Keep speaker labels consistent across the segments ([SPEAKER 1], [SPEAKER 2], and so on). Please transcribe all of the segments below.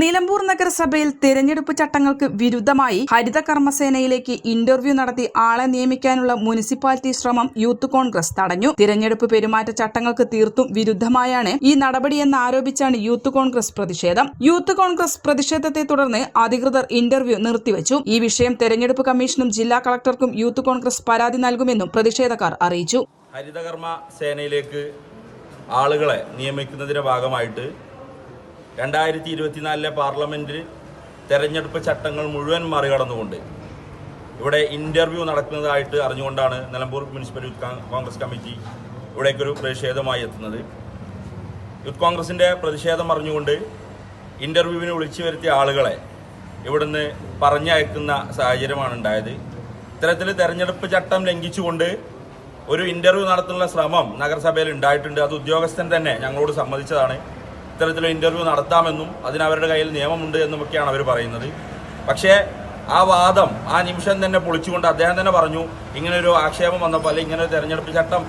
[SPEAKER 1] Nilambur നഗരസഭയിൽ തെരഞ്ഞെടുപ്പ് ചട്ടങ്ങൾക്ക് വിരുദ്ധമായി ഹരിത കർമ്മസേനയിലേക്ക് ഇന്റർവ്യൂ നടത്തി ആളെ നിയമിക്കാനുള്ള മുനിസിപ്പാലിറ്റി ശ്രമം യൂത്ത് കോൺഗ്രസ് തടഞ്ഞു. തിരഞ്ഞെടുപ്പ് പെരുമാറ്റ ചട്ടങ്ങൾക്ക് തീർത്തും വിരുദ്ധമായാണ് ഈ നടപടിയെന്ന് ആരോപിച്ചാണ് യൂത്ത് കോൺഗ്രസ് പ്രതിഷേധം. യൂത്ത് കോൺഗ്രസ് പ്രതിഷേധത്തെ തുടർന്ന് അധികൃതർ ഇന്റർവ്യൂ നിർത്തിവച്ചു. ഈ വിഷയം തെരഞ്ഞെടുപ്പ് കമ്മീഷനും ജില്ലാ കളക്ടർക്കും യൂത്ത് കോൺഗ്രസ് പരാതി നൽകുമെന്നും പ്രതിഷേധക്കാർ അറിയിച്ചു.
[SPEAKER 2] ഹരിതകർമ്മ സേനയിലേക്ക് ആളുകളെ നിയമിക്കുന്നതിന്റെ ഭാഗമായിട്ട് രണ്ടായിരത്തി ഇരുപത്തിനാലിലെ പാർലമെന്റിൽ തെരഞ്ഞെടുപ്പ് ചട്ടങ്ങൾ മുഴുവൻ മറികടന്നുകൊണ്ട് ഇവിടെ ഇന്റർവ്യൂ നടക്കുന്നതായിട്ട് അറിഞ്ഞുകൊണ്ടാണ് Nilambur municipal youth Congress committee ഇവിടേക്കൊരു പ്രതിഷേധമായി എത്തുന്നത്. യൂത്ത് കോൺഗ്രസിന്റെ പ്രതിഷേധം അറിഞ്ഞുകൊണ്ട് ഇന്റർവ്യൂവിന് വിളിച്ചു വരുത്തിയ ആളുകളെ ഇവിടുന്ന് പറഞ്ഞയക്കുന്ന സാഹചര്യമാണ് ഉണ്ടായത്. ഇത്തരത്തിൽ തെരഞ്ഞെടുപ്പ് ചട്ടം ലംഘിച്ചുകൊണ്ട് ഒരു ഇന്റർവ്യൂ നടത്തുന്ന ശ്രമം നഗരസഭയിൽ ഉണ്ടായിട്ടുണ്ട്. അത് ഉദ്യോഗസ്ഥൻ തന്നെ ഞങ്ങളോട് സമ്മതിച്ചതാണ്. ഇത്തരത്തിലൊരു ഇന്റർവ്യൂ നടത്താമെന്നും അതിനവരുടെ കയ്യിൽ നിയമമുണ്ട് എന്നുമൊക്കെയാണ് അവർ പറയുന്നത്. പക്ഷേ ആ വാദം ആ നിമിഷം തന്നെ പൊളിച്ചുകൊണ്ട് അദ്ദേഹം തന്നെ പറഞ്ഞു ഇങ്ങനൊരു ആക്ഷേപം വന്നപ്പോൾ അല്ലെങ്കിൽ ഇങ്ങനെ ഒരു തെരഞ്ഞെടുപ്പ് ചട്ടം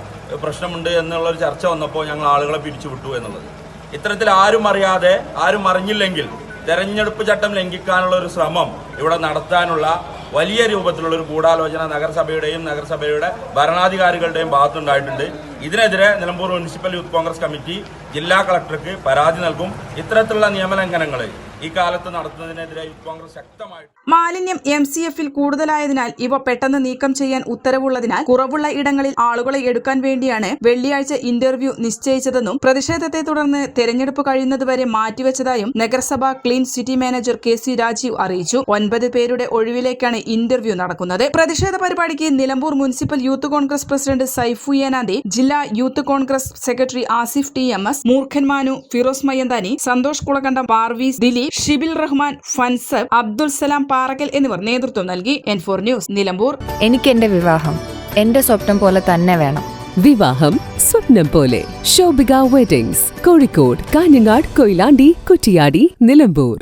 [SPEAKER 2] പ്രശ്നമുണ്ട് എന്നുള്ളൊരു ചർച്ച വന്നപ്പോൾ ഞങ്ങൾ ആളുകളെ പിരിച്ചുവിട്ടു എന്നുള്ളത്. ഇത്തരത്തിൽ ആരും അറിയാതെ ആരും അറിഞ്ഞില്ലെങ്കിൽ തെരഞ്ഞെടുപ്പ് ചട്ടം ലംഘിക്കാനുള്ള ഒരു ശ്രമം ഇവിടെ നടത്താനുള്ള വലിയ രൂപത്തിലുള്ള ഒരു ഗൂഢാലോചന നഗരസഭയുടെയും നഗരസഭയുടെ ഭരണാധികാരികളുടെയും ഭാഗത്തുണ്ടായിട്ടുണ്ട് ഇതിനെതിരെ Nilambur municipal youth Congress committee ജില്ലാ കളക്ടർക്ക് പരാതി നൽകും. ഇത്തരത്തിലുള്ള നിയമലംഘനങ്ങൾ ഈ കാലത്ത് നടത്തുന്നതിനെതിരെ യൂത്ത് കോൺഗ്രസ് ശക്തമായിട്ട്
[SPEAKER 1] മാലിന്യം എം സി എഫിൽ കൂടുതലായതിനാൽ ഇവ പെട്ടെന്ന് നീക്കം ചെയ്യാൻ ഉത്തരവുള്ളതിനാൽ കുറവുള്ള ഇടങ്ങളിൽ ആളുകളെ എടുക്കാൻ വേണ്ടിയാണ് വെള്ളിയാഴ്ച ഇന്റർവ്യൂ നിശ്ചയിച്ചതെന്നും പ്രതിഷേധത്തെ തുടർന്ന് തെരഞ്ഞെടുപ്പ് കഴിയുന്നതുവരെ മാറ്റിവെച്ചതായും നഗരസഭ clean city manager K C Rajeev അറിയിച്ചു. ഒൻപത് പേരുടെ ഒഴിവിലേക്കാണ് ഇന്റർവ്യൂ നടക്കുന്നത്. പ്രതിഷേധ പരിപാടിക്ക് Nilambur municipal youth Congress president Saifu യനാന്തി ജില്ലാ youth Congress secretary Asif T M S Moorkhan Manu Firoz Mayyanthani Santhosh Kulakandam Parvees Dileep Shibil Rahman fans Abdul Salam Parakkal എന്നിവർ നേതൃത്വം നൽകി എൻ ഫോർ ന്യൂസ് നിലമ്പൂർ.
[SPEAKER 3] എനിക്ക് എന്റെ വിവാഹം എന്റെ സ്വപ്നം പോലെ തന്നെ വേണം.
[SPEAKER 4] വിവാഹം സ്വപ്നം പോലെ. ശോഭിക വെഡിങ്സ് കോഴിക്കോട് കാഞ്ഞങ്ങാട് കൊയിലാണ്ടി കുറ്റിയാടി നിലമ്പൂർ.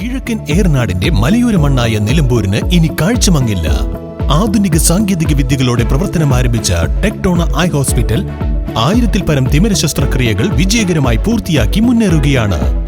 [SPEAKER 5] കിഴക്കൻ ഏർനാടിന്റെ മലയോര മണ്ണായ നിലമ്പൂരിന് ഇനി കാഴ്ചമങ്ങില്ല. ആധുനിക സാങ്കേതിക വിദ്യകളോടെ പ്രവർത്തനം ആരംഭിച്ച ടെക്ടോണ ഐ ഹോസ്പിറ്റൽ ആയിരത്തിൽ പരം തിമിര ശസ്ത്രക്രിയകൾ വിജയകരമായി പൂർത്തിയാക്കി മുന്നേറുകയാണ്.